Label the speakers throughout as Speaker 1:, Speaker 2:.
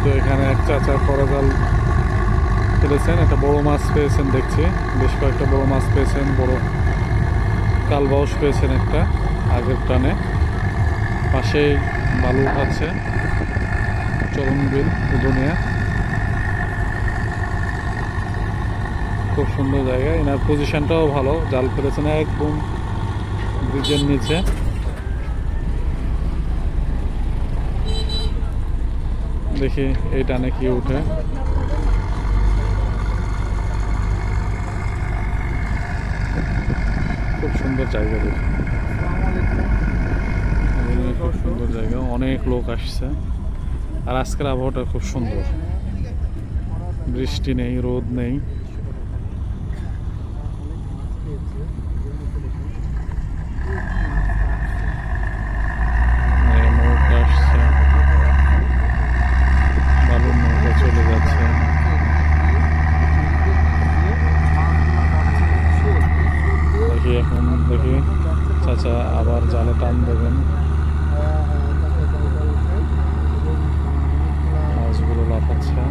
Speaker 1: তো এখানে এক চাচা করজাল ফেলেছেন, একটা বড় মাছ পেয়েছেন দেখছি। বেশ কয়েকটা বড় মাছ পেয়েছেন, বড় কালবাউস পেয়েছেন একটা আগের টানে। পাশেই বালু উঠাচ্ছে চরণ বিল উদুনিয়া খুব সুন্দর জায়গা, এনার পজিশনটাও ভালো, জাল ফেলেছেন একদম ব্রিজের নিচে। দেখি এই টানে কি উঠে। খুব সুন্দর জায়গা দেখি। খুব সুন্দর জায়গা, অনেক লোক আসছে। আর আজকের আবহাওয়াটা খুব সুন্দর। বৃষ্টি নেই, রোদ নেই এই নৌকা আসছে বালুর নৌকা চলে যাচ্ছে দেখি এখন দেখি চাচা আবার জালে টান দেবেন। মাছগুলো লাফাচ্ছে।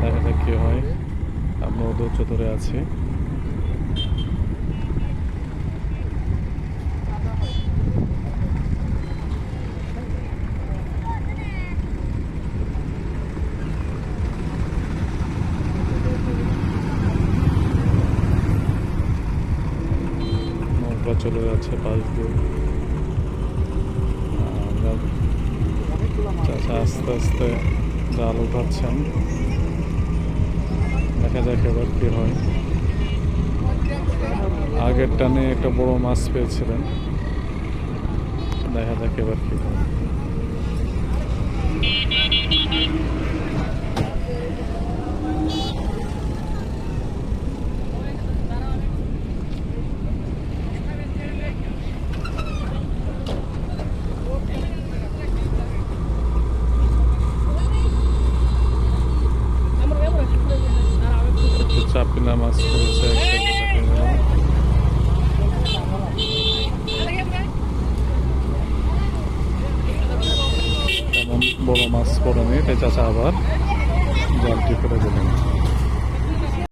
Speaker 1: দেখা যাক কী হয়। আমরা ওদের ধরে আছি। নৌকা চলে যাচ্ছে পাশ দিয়ে চাচা আস্তে আস্তে জাল উঠাচ্ছেন। দেখা যাক এবার কি হয়। আগের টানে একটা বড় মাছ পেয়েছিলেন। দেখা যাক এবার কি হয়। চাপিলা মাছ পড়েছে। তেমন বড় মাছ পড়েনি তাই চাচা আবার জালটি করে দিলেন